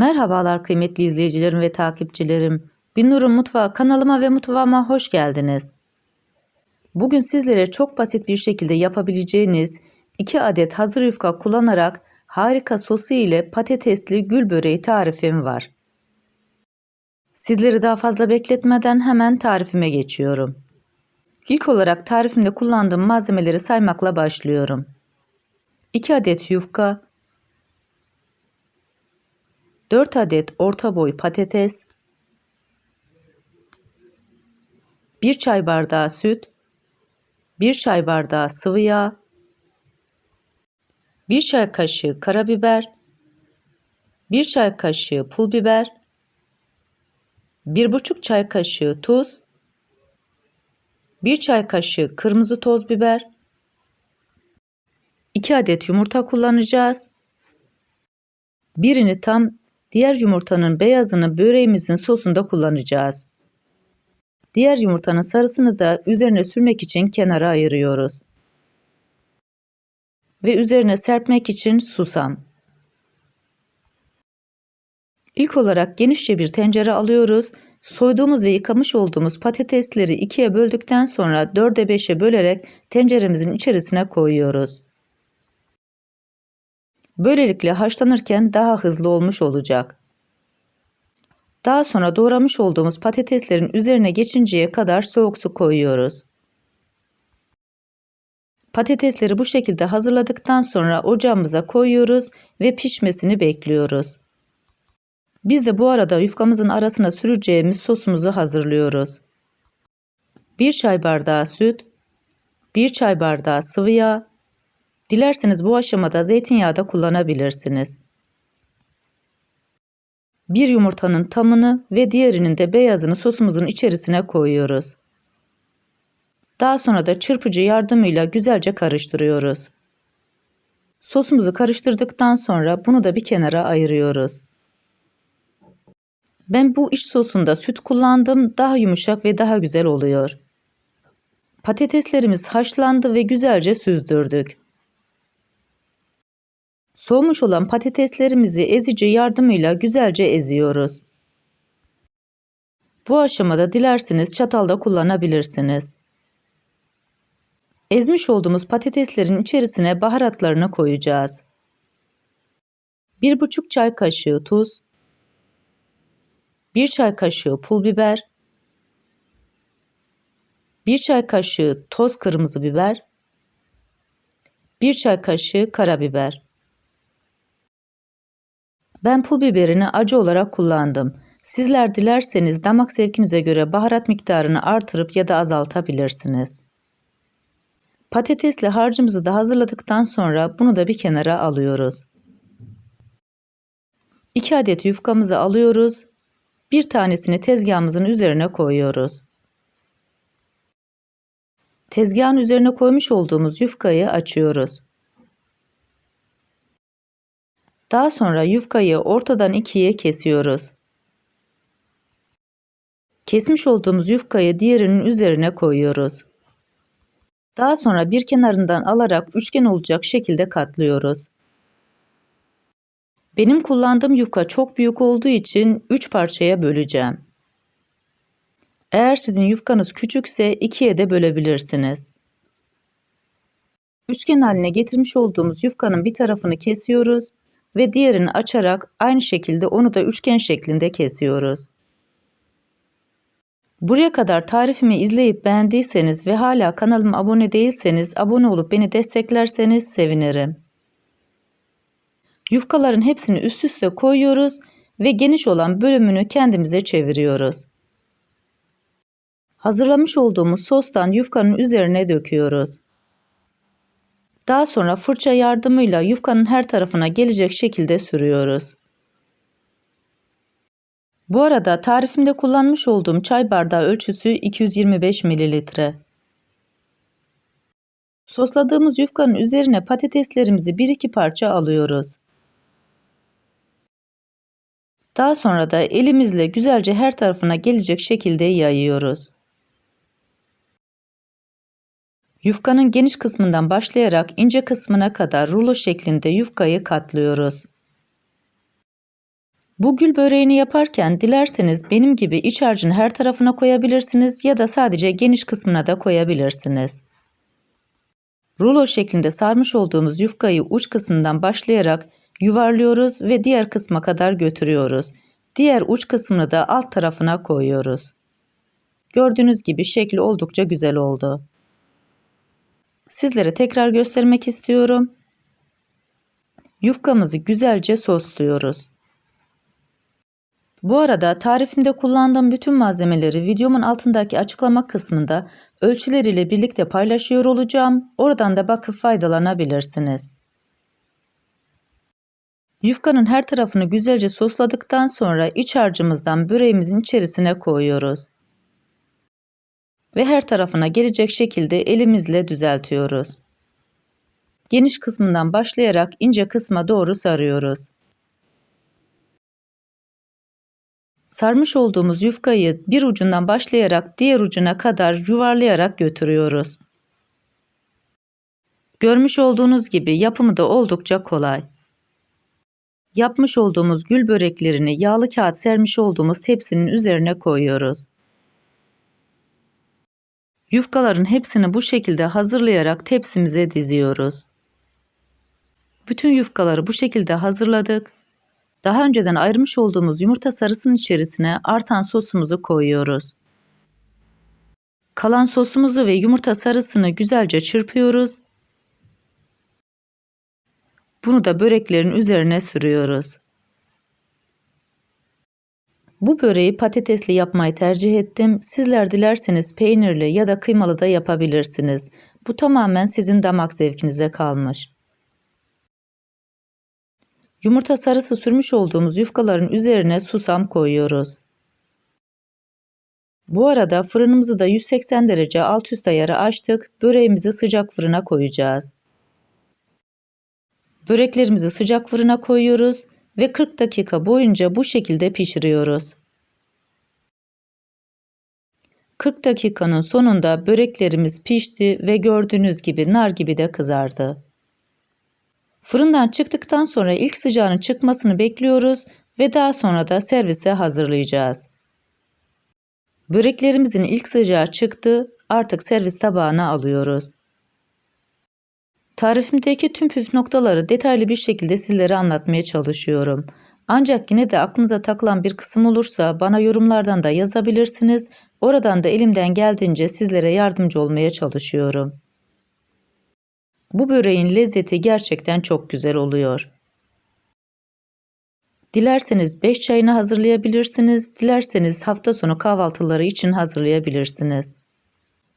Merhabalar kıymetli izleyicilerim ve takipçilerim. Binnur'un Mutfağı kanalıma ve mutfağıma hoş geldiniz. Bugün sizlere çok basit bir şekilde yapabileceğiniz 2 adet hazır yufka kullanarak harika sosu ile patatesli gül böreği tarifim var. Sizleri daha fazla bekletmeden hemen tarifime geçiyorum. İlk olarak tarifimde kullandığım malzemeleri saymakla başlıyorum. 2 adet yufka, 4 adet orta boy patates, 1 çay bardağı süt, 1 çay bardağı sıvı yağ, 1 çay kaşığı karabiber, 1 çay kaşığı pul biber, 1,5 çay kaşığı tuz, 1 çay kaşığı kırmızı toz biber, 2 adet yumurta kullanacağız. Birini tam Diğer yumurtanın beyazını böreğimizin sosunda kullanacağız. Diğer yumurtanın sarısını da üzerine sürmek için kenara ayırıyoruz. Ve üzerine serpmek için susam. İlk olarak genişçe bir tencere alıyoruz. Soyduğumuz ve yıkamış olduğumuz patatesleri ikiye böldükten sonra dörde beşe bölerek tenceremizin içerisine koyuyoruz. Böylelikle haşlanırken daha hızlı olmuş olacak. Daha sonra doğramış olduğumuz patateslerin üzerine geçinceye kadar soğuk su koyuyoruz. Patatesleri bu şekilde hazırladıktan sonra ocağımıza koyuyoruz ve pişmesini bekliyoruz. Biz de bu arada yufkamızın arasına süreceğimiz sosumuzu hazırlıyoruz. 1 çay bardağı süt, 1 çay bardağı sıvı yağ, Dilerseniz bu aşamada zeytinyağı da kullanabilirsiniz. Bir yumurtanın tamını ve diğerinin de beyazını sosumuzun içerisine koyuyoruz. Daha sonra da çırpıcı yardımıyla güzelce karıştırıyoruz. Sosumuzu karıştırdıktan sonra bunu da bir kenara ayırıyoruz. Ben bu iç sosunda süt kullandım. Daha yumuşak ve daha güzel oluyor. Patateslerimiz haşlandı ve güzelce süzdürdük. Soğumuş olan patateslerimizi ezici yardımıyla güzelce eziyoruz. Bu aşamada dilerseniz çatalda kullanabilirsiniz. Ezmiş olduğumuz patateslerin içerisine baharatlarını koyacağız. 1,5 çay kaşığı tuz, 1 çay kaşığı pul biber, 1 çay kaşığı toz kırmızı biber, 1 çay kaşığı karabiber. Ben pul biberini acı olarak kullandım. Sizler dilerseniz damak zevkinize göre baharat miktarını artırıp ya da azaltabilirsiniz. Patatesli harcımızı da hazırladıktan sonra bunu da bir kenara alıyoruz. 2 adet yufkamızı alıyoruz. Bir tanesini tezgahımızın üzerine koyuyoruz. Tezgahın üzerine koymuş olduğumuz yufkayı açıyoruz. Daha sonra yufkayı ortadan ikiye kesiyoruz. Kesmiş olduğumuz yufkayı diğerinin üzerine koyuyoruz. Daha sonra bir kenarından alarak üçgen olacak şekilde katlıyoruz. Benim kullandığım yufka çok büyük olduğu için 3 parçaya böleceğim. Eğer sizin yufkanız küçükse ikiye de bölebilirsiniz. Üçgen haline getirmiş olduğumuz yufkanın bir tarafını kesiyoruz ve diğerini açarak aynı şekilde onu da üçgen şeklinde kesiyoruz. Buraya kadar tarifimi izleyip beğendiyseniz ve hala kanalıma abone değilseniz abone olup beni desteklerseniz sevinirim. Yufkaların hepsini üst üste koyuyoruz ve geniş olan bölümünü kendimize çeviriyoruz. Hazırlamış olduğumuz sostan yufkanın üzerine döküyoruz. Daha sonra fırça yardımıyla yufkanın her tarafına gelecek şekilde sürüyoruz. Bu arada tarifimde kullanmış olduğum çay bardağı ölçüsü 225 mililitre. Sosladığımız yufkanın üzerine patateslerimizi bir iki parça alıyoruz. Daha sonra da elimizle güzelce her tarafına gelecek şekilde yayıyoruz. Yufkanın geniş kısmından başlayarak ince kısmına kadar rulo şeklinde yufkayı katlıyoruz. Bu gül böreğini yaparken dilerseniz benim gibi iç harcını her tarafına koyabilirsiniz ya da sadece geniş kısmına da koyabilirsiniz. Rulo şeklinde sarmış olduğumuz yufkayı uç kısmından başlayarak yuvarlıyoruz ve diğer kısma kadar götürüyoruz. Diğer uç kısmını da alt tarafına koyuyoruz. Gördüğünüz gibi şekli oldukça güzel oldu. Sizlere tekrar göstermek istiyorum. Yufkamızı güzelce sosluyoruz. Bu arada tarifimde kullandığım bütün malzemeleri videomun altındaki açıklama kısmında ölçüleriyle birlikte paylaşıyor olacağım. Oradan da bakıp faydalanabilirsiniz. Yufkanın her tarafını güzelce sosladıktan sonra iç harcımızdan böreğimizin içerisine koyuyoruz. Ve her tarafına gelecek şekilde elimizle düzeltiyoruz. Geniş kısmından başlayarak ince kısma doğru sarıyoruz. Sarmış olduğumuz yufkayı bir ucundan başlayarak diğer ucuna kadar yuvarlayarak götürüyoruz. Görmüş olduğunuz gibi yapımı da oldukça kolay. Yapmış olduğumuz gül böreklerini yağlı kağıt sermiş olduğumuz tepsinin üzerine koyuyoruz. Yufkaların hepsini bu şekilde hazırlayarak tepsimize diziyoruz. Bütün yufkaları bu şekilde hazırladık. Daha önceden ayırmış olduğumuz yumurta sarısının içerisine artan sosumuzu koyuyoruz. Kalan sosumuzu ve yumurta sarısını güzelce çırpıyoruz. Bunu da böreklerin üzerine sürüyoruz. Bu böreği patatesli yapmayı tercih ettim. Sizler dilerseniz peynirli ya da kıymalı da yapabilirsiniz. Bu tamamen sizin damak zevkinize kalmış. Yumurta sarısı sürmüş olduğumuz yufkaların üzerine susam koyuyoruz. Bu arada fırınımızı da 180 derece alt üst ayarı açtık. Böreğimizi sıcak fırına koyacağız. Böreklerimizi sıcak fırına koyuyoruz ve 40 dakika boyunca bu şekilde pişiriyoruz. 40 dakikanın sonunda böreklerimiz pişti ve gördüğünüz gibi nar gibi de kızardı. Fırından çıktıktan sonra ilk sıcağının çıkmasını bekliyoruz ve daha sonra da servise hazırlayacağız. Böreklerimizin ilk sıcağı çıktı, artık servis tabağına alıyoruz. Tarifimdeki tüm püf noktaları detaylı bir şekilde sizlere anlatmaya çalışıyorum. Ancak yine de aklınıza takılan bir kısım olursa bana yorumlardan da yazabilirsiniz. Oradan da elimden geldiğince sizlere yardımcı olmaya çalışıyorum. Bu böreğin lezzeti gerçekten çok güzel oluyor. Dilerseniz 5 çayını hazırlayabilirsiniz, dilerseniz hafta sonu kahvaltıları için hazırlayabilirsiniz.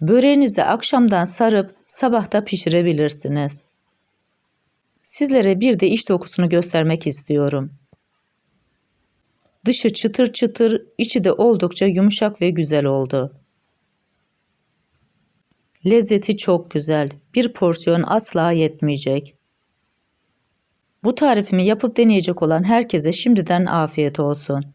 Böreğinizi akşamdan sarıp sabahta pişirebilirsiniz. Sizlere bir de iç dokusunu göstermek istiyorum. Dışı çıtır çıtır, içi de oldukça yumuşak ve güzel oldu. Lezzeti çok güzel. Bir porsiyon asla yetmeyecek. Bu tarifimi yapıp deneyecek olan herkese şimdiden afiyet olsun.